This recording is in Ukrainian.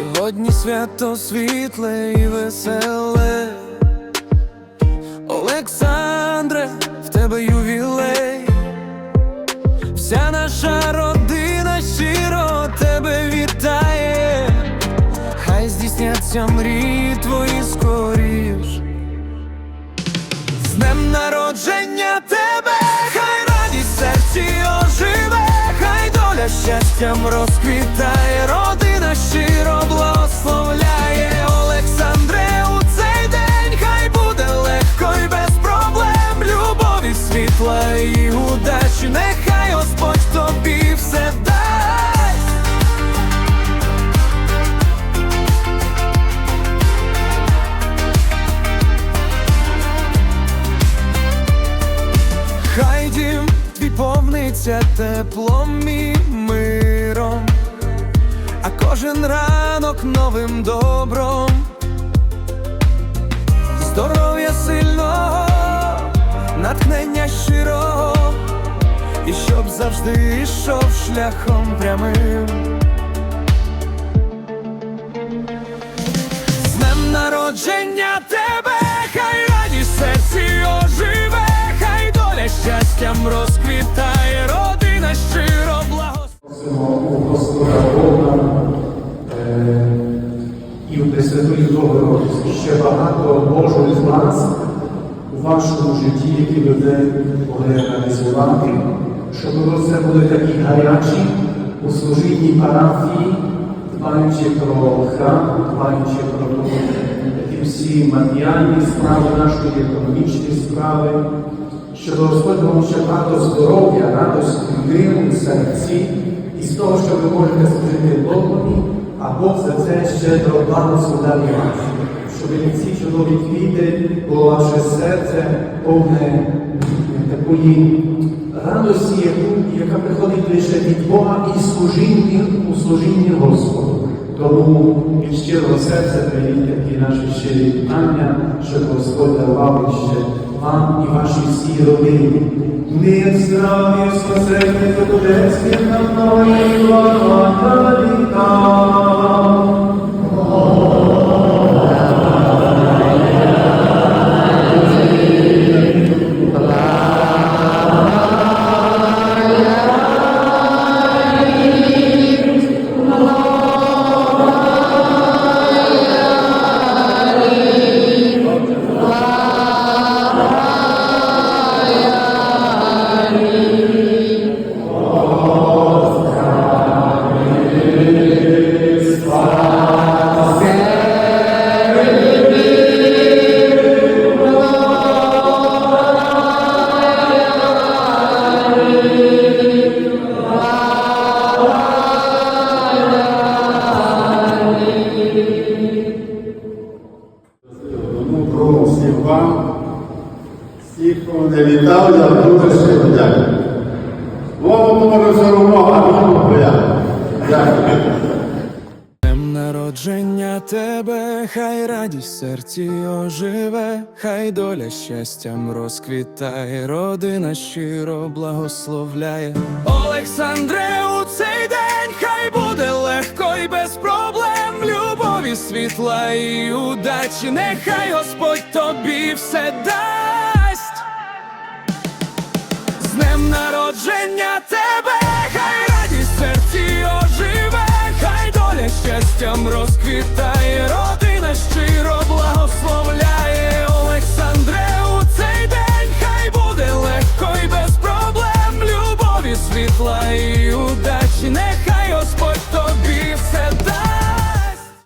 Сьогодні свято світле і веселе. Олександре, в тебе ювілей. Вся наша родина щиро тебе вітає. Хай здійсняться мрії твої скоріш. З днем народження тебе, хай радість серці оживе, хай доля щастям розквітає, повниться теплом і миром, а кожен ранок новим добром, здоров'я сильного, натхнення щирого, і щоб завжди йшов шляхом прямим. З днем народження Божої з нас у вашому житті, які буде буде реалізувати, щоб ви все були такі гарячі у служінні парафії, дбаючи про храм, дбаючи про ті всі матеріальні справи, наші економічні справи, щоб Господь вам ще багато здоров'я, радості, миру серці, і з того, що ви можете служити Богові, а Бог за це щедро благословляє вас. Щоб ці чудові квіти було ваше серце повне такої радості, яка приходить лише від Бога і служіння у служінні Господу. Тому від щирого серця прийміть такі наші щирі вітання, щоб Господь давав ще вам і вашій всій родині. Мир, здрав'я, спасення, Божественне нам нової слава Тому всіх вам, всіх, кого не вітав, я дуже щиро дякую. Богу може все одно, а мені приємно. Дякую. Народження тебе, хай радість серці оживе, хай доля щастям розквітає, родина щиро благословляє. Олександре, світла і удачі, нехай Господь тобі все дасть. З днем народження тебе, хай радість серці оживе, хай доля щастям розквітає.